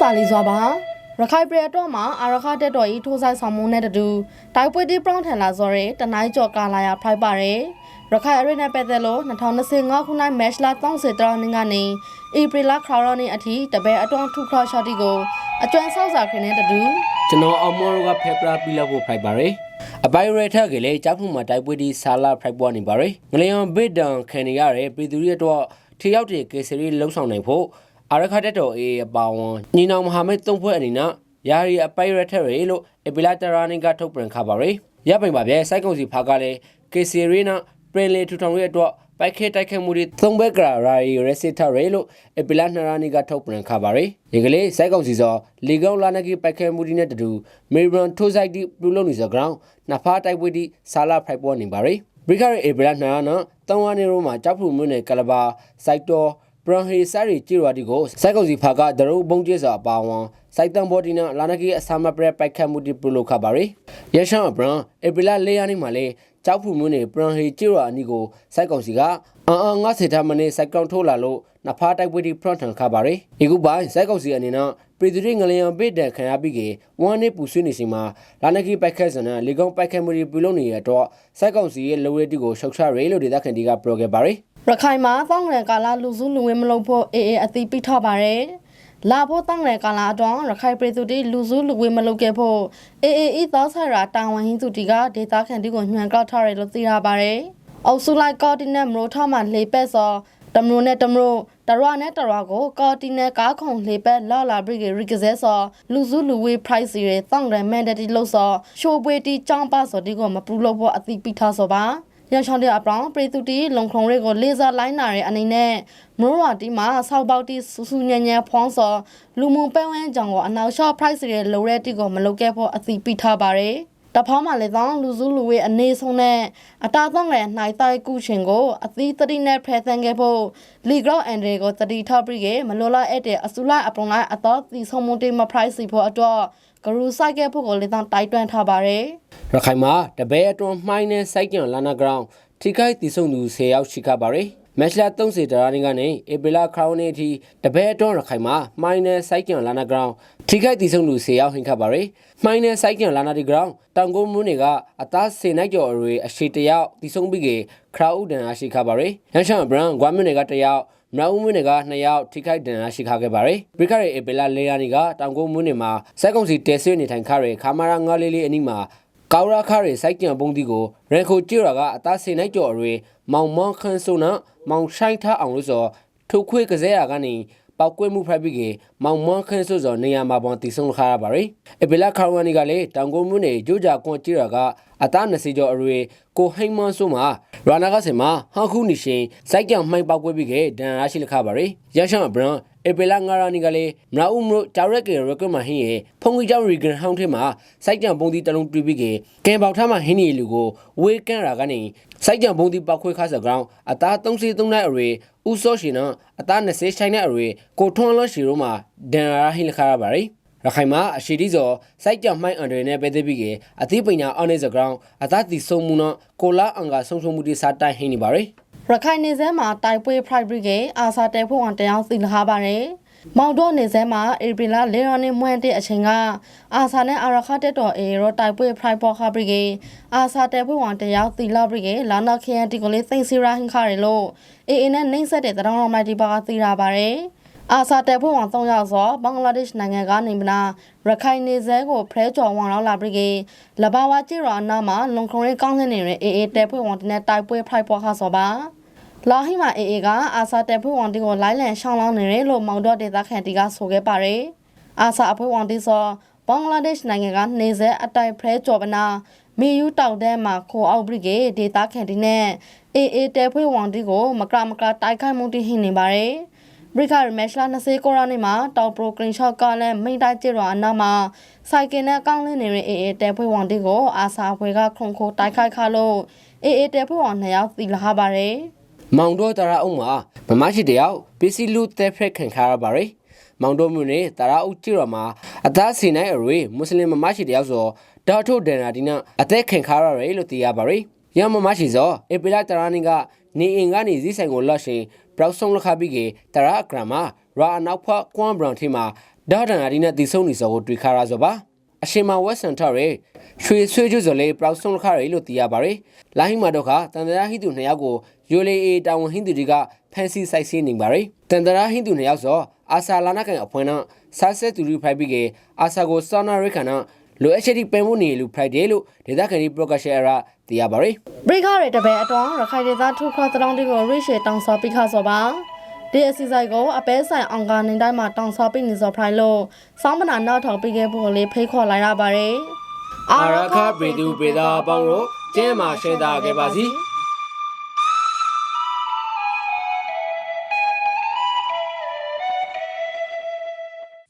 တာလီစွာပါရခိုင်ပြည်တော်မှာအာရခတက်တော်ဤထိုးဆိုင်ဆောင်မှုနဲ့တတူတိုက်ပွဲတိပရောင်းထန်လာစော်ရဲတနိုင်းကျော်ကာလာယာဖိုက်ပါရယ်ရခိုင်အရိနဲ့ပတ်သက်လို့2025ခုနှစ်မတ်လ30တရနေ့ကနေဧပြီလခရောင်းနေ့အထိတပည့်အတွန်းထုခရရှော့တီကိုအကျွမ်းဆောက်စာခင်းနဲ့တတူကျွန်တော်အောင်မော်ကဖေပရာပီလာကိုဖိုက်ပါရယ်အပိုင်ရထက်ကလေးကြောက်ဖို့မှာတိုက်ပွဲဒီဆာလာဖိုက်ပွားနေပါရယ်ငလျောင်ဘစ်ဒန်ခံနေရတဲ့ပြည်သူတွေတော့ထရောက်တဲ့ကေစရီလှုပ်ဆောင်နိုင်ဖို့ အာရခတက်တော်အေးအပါဝန်ညီနောင်မဟာမိတ်သုံးဖွဲ့အနေနဲ့ယာရီအပိုင်ရထက်ရေလို့အပီလာတရာနင်ကထုတ်ပြန်ခပါရယ်ရပိုင်ပါဗျဲစိုက်ကုံစီဖာကလည်းကေစရီနာပရင်လေထူထောင်ရဲ့အတွက်ပိုက်ခဲတိုက်ခိုက်မှုတွေသုံးဘက်ကရာရီရက်စစ်ထရဲလို့အပီလာနရာနီကထုတ်ပြန်ခပါရယ်ဒီကလေးစိုက်ကောင်စီစောလီကောင်လာနကီပိုက်ခဲမှုတွေနဲ့တူမေဘရန်ထိုးဆိုင်တီပလူလုံးနေစောဂရောင်းနဖာတိုက်ပွဲတီဆာလာဖိုက်ပေါ်နေပါရယ်ဘရိခရဲအပီလာနရာနော်တောင်းဝါနေရောမှာကြောက်ဖူမြို့နယ်ကလဘာစိုက်တော်ဘ ရန်ဟေဆာရီကြည်ရွာတီကိုစိုက်ကောင်စီဖာကဒရုဘုံကျဲစာအပါဝန်စိုက်တန်ဘော်ဒီနာလာနကီအဆာမပရက်ပိုက်ခတ်မှုတီပလူလိုခပါရယ်ရရှမ်းဘရန်အပီလာလေးရနေမှာလေကြောက်ဖူမျိုးနေပရန်ဟေကျွာအနီကိုစိုက်ကောင်စီကအန်အန်ငါစေထားမနေစိုက်ကောင်ထိုးလာလို့နဖားတိုက်ပွဲဒီဖရန့်ထန်ခပါရီဒီခုပိုင်းစိုက်ကောင်စီအနေနဲ့ပြည်သူတွေငလျံပိတ်တဲ့ခံရပြီးကဝမ်းနေပူဆွေးနေစီမှာလာနကီပိုက်ခက်စနလေကောင်ပိုက်ခက်မှုတွေပြုလုပ်နေရတော့စိုက်ကောင်စီရဲ့လိုရတီကိုရှောက်ချရဲလို့ဒေသခံတွေကပြောခဲ့ပါရီ ရခိုင်မှာတောင်းရန်ကာလာလူစုလူဝင်းမလုပ်ဖို့အေးအေးအသိပိထားပါရယ်လာဖို့တောင်းရန်ကာလာအတွန်းရခိုင်ပြည်သူတွေလူစုလူဝင်းမလုပ်ခဲ့ဖို့အေးအေးဤသောဆရာတာဝန်ဟင်းသူတီကဒေတာခန်တီကိုညှန်ကောက်ထားတယ်လို့သိရပါရယ်အောက်စုလိုက်ကော်တီနဲ့မရိုထောက်မှလေပက်စောတမရိုနဲ့တမရိုတရနဲ့တရကိုကော်တီနဲ့ကားခုံလေပက်လော်လာဘရိဂရီကဇဲစောလူစုလူဝေး price ရတောင်းရန်မန်ဒတီလို့စောရှိုးပွေတီចောင်းပါစောဒီကိုမပူလို့ဖို့အသိပိထားစောပါ ရန်ချောင်းတဲ့အပရောင်ပရိသူတီလုံခုံတွေကိုလေဆာလိုင်းနာရဲ့အနေနဲ့မရိုဝါတီမှာဆောက်ပေါက်တီဆူဆူညံ့ညံ့ဖောင်းစောလူမှုပဲဝန်းကြောင်ကိုအနောက် short price ရဲ့လိုရဲတီကိုမလုပ်ခဲ့ဖို့အသိပိထားပါရယ် တဖောင်းမှလည်းသောလူစုလူဝေးအနေဆုံးနဲ့အတားသောငယ်နိုင်တိုက်ကုရှင်ကိုအသီးတတိနဲ့ဖရသန်ခဲ့ဖို့လီဂရော့အန်ဒရီကိုတတိထောက်ပြီးကမလောလာအဲ့တဲ့အစူလိုက်အပုံလိုက်အတော်သီဆုံးမတေးမ price ဖို့အတွက်ဂရူဆိုင်ခဲ့ဖို့ကိုလည်းသောတိုက်တွန်းထားပါရယ်ရခိုင်မှာတပည့်အတွန်းမှိုင်းနဲ့စိုက်ကြံလာနာဂရောင်းထိခိုက်တည်ဆုံသူ10ယောက်ရှိခပါရယ်မက်ချလာ30တရာနေကနေဧပြီလခရောင်းနေအထိတပည့်အတွန်းရခိုင်မှာမှိုင်းနဲ့စိုက်ကြံလာနာဂရောင်းထိခိုက်တည်ဆုံသူ10ယောက်ဟင်ခပါရယ်မှိုင်းနဲ့စိုက်ကြံလာနာဒီဂရောင်းတောင်ကုန်းမွန်းတွေကအသားစင်နိုင်ကျော်အရွေအရှိတယောက်တည်ဆုံပြီးကခရာဥဒန်အရှိခပါရယ်ရန်ရှန်ဘရန်ဂွမ်မြွန်းတွေကတယောက်မနာဦးမွန်းတွေက2ယောက်ထိခိုက်ဒဏ်ရာရှိခခဲ့ပါတယ်။ဘရိခရဲ့အေပလာလေယာနီကတောင်ကုန်းမွန်းတွေမှာစက်ကုံစီတဲဆွေးနေထိုင်ခရဲခါမာရာငါလေးလေးအနီးမှာ ကောက်ရခရဲစိုက်ကြံပုံးတီကိုရန်ခိုကျွရာကအသားစင်နိုင်ကျော်အရွေမောင်မောင်ခန်းစုနာမောင်ဆိုင်ထားအောင်လို့ဆိုထုတ်ခွေကစဲရာကနေပောက်ကွဲမှုဖက်ပြီးကမောင်မွန်းခင်းဆိုဆိုနေရာမှာပေါ်တည်ဆုံခါရပါရယ်အပီလာခါဝနီကလည်းတောင်ကုန်းမြို့နယ်ဂျိုဂျာကွန်ချီရာကအသား20ကျော်အရွေကိုဟိမန်ဆိုမှာရာနာကစင်မှာဟန်ခုနီရှင်စိုက်ကြောင်မှိုက်ပောက်ကွဲပြီးကဒန်ရရှိလခပါရယ်ရရှမ်းဘရန် အပီလာငါရာနီကလည်းမနာဦးမြို့ဂျာရက်ကေရကမဟင်းရဲ့ဖုန်ကြီးကျောင်းရီဂန်ဟောင်းထဲမှာစိုက်ကြောင်ပုံတီတလုံးတွေ့ပြီးကကင်ပေါထားမှာဟင်းနီလူကိုဝေးကန်ရာကနေစိုက်ကြောင်ပုံတီပောက်ခွဲခါစကရောင်းအသား33နဲ့အရွေဦးစောရှင်နော်အသား20ချိုင်းနဲ့အရွေကိုထွန်းလွန်ရှီရိုမှာဒန်ရာဟိလခါရပါရယ်ရခိုင်မှာအရှိတီဇော်စိုက်ကြောင်မှိုင်းအန်ဒရနဲ့ပဲသိပြီးကအသီးပညာအောင်းနေစကရောင်းအသားတီဆုံမှုနော်ကိုလာအင်္ဂါဆုံဆုံမှုတိစားတိုင်ဟင်းနေပါရယ် ရခိုင်နေစဲမှာတိုက်ပွဲ Pride Brigade အာစာတဲဖို့အောင်တရားစီလာပါရယ်မောင်တော့နေစဲမှာဧပြီလလေရော်နေမွန်းတဲ့အချိန်ကအာစာနဲ့အာရခတက်တော်အေရောတိုက်ပွဲ Pride ပေါ်ခ Brigade အာစာတဲဖို့အောင်တရားစီလာ Brigade လာနာခရန်တီကိုလေးသိမ့်စီရာဟင်ခရလို့အေအေနဲ့နှိမ့်ဆက်တဲ့တရောင်းတော်မိုက်ဒီပါကစီလာပါရယ်အာစာတဲဖွဲ့ဝန်၃ယောက်ဆိုဘင်္ဂလားဒေ့ရှ်နိုင်ငံကနေမနာရခိုင်နေစဲကိုဖရဲကျော်ဝန်လောက်လာပြီးကလဘာဝကြည့်ရအနာမှာလုံခုံရေးကောင်းတဲ့နေရအေအေတဲဖွဲ့ဝန်တဲ့တိုက်ပွဲဖိုက်ပေါ်ခါဆိုပါ လာဟိမာအေအေကအာစာတဲဖွဲ့ဝန်တီကိုလိုင်းလန်ရှောင်းလောင်းနေတယ်လို့မောင်တော့ဒေသခံတီကဆိုခဲ့ပါတယ်အာစာအဖွဲ့ဝန်တီဆိုဘင်္ဂလားဒေ့ရှ်နိုင်ငံကနေစဲအတိုက်ဖရဲကျော်ပနာမီယူတောက်တဲမှာခိုအောက်ဘရိဂေဒေတာခန်တီနဲ့အေအေတဲဖွဲ့ဝန်တီကိုမကရမကတိုက်ခိုက်မှုတိဟင်နေပါတယ်ဘရိခရမက်ရှလာ20ကိုရာနေမှာတောက်ပရိုကရင်ရှော့ကလည်းမိတ်တိုက်ကျရအနာမှာစိုက်ကင်နဲ့ကောင်းလင်းနေတဲ့အေအေတဲဖွဲ့ဝန်တီကိုအာစာဖွဲ့ကခုံခိုတိုက်ခိုက်ခါလို့အေအေတဲဖွဲ့ဝန်နှစ်ယောက်သီလာပါတယ် မောင်တော့တရာအုံမှာမမရှိတယောက်ပစ္စည်းလူသက်ဖက်ခံခါရပါရယ်မောင်တော့မြို့နယ်တရာအုပ်ချီရမှာအသားစီနိုင်အရွေမွတ်စလင်မမရှိတယောက်ဆိုဒါထုဒန်နာဒီနာအသက်ခံခါရရယ်လို့သိရပါရယ်ရမမရှိစောအပီလာတရာနင်ကနေအင်ကနေဇီးဆိုင်ကိုလော့ရှင်ပရောက်ဆုံးလခပြီးကတရာအကရမှာရာအနောက်ဖွားကွမ်ဘရွန်ထီမှာဒဒေါက်တန်အဒီနဲ့တည်ဆုံနေစောကိုတွေ့ခါရဆိုပါအရှင်မဝက်ဆန်ထော်ရဲ ရွှေဆွေးကျွစော်လေးပရောက်ဆုံးခါရဲလို့သိရပါတယ်လာဟိမာတော့ကတန်တရာဟိတုနှစ်ယောက်ကိုယိုလေအေတာဝန်ဟိန္ဒူတွေကဖန်စီဆိုင်စင်းနေပါတယ်တန်တရာဟိန္ဒူနှစ်ယောက်ဆိုအာဆာလာနာကန်အဖွင့်တော့ဆာဆက်တူရီဖိုက်ပြီးကအာဆာကိုစောနာရိခနာလိုအပ်ချက်ဒီပန်ဖို့နေလူ Friday လို့ဒေသခံဒီ broadcast အရာသိရပါတယ်ဘရိခရဲတပယ်အတွန်းရခိုင်ဒေသထုခွာတောင်းတီကိုရိရှေတောင်စောပိခါစောပါဒီအစီဆိုင်ကိုအပဲဆိုင်အောင်ကာနေတိုင်းမှာတောင်စောပိနေစောဖရိုင်လို့စောင်းမနာနောက်ထောင်ပြီးခဲ့ဖို့လေးဖိတ်ခေါ်လိုက်ရပါတယ် အာရခပေသူပေသာအပေါင်းတို့ကျင်းမာရှင်းသာခဲ့ပါစီ။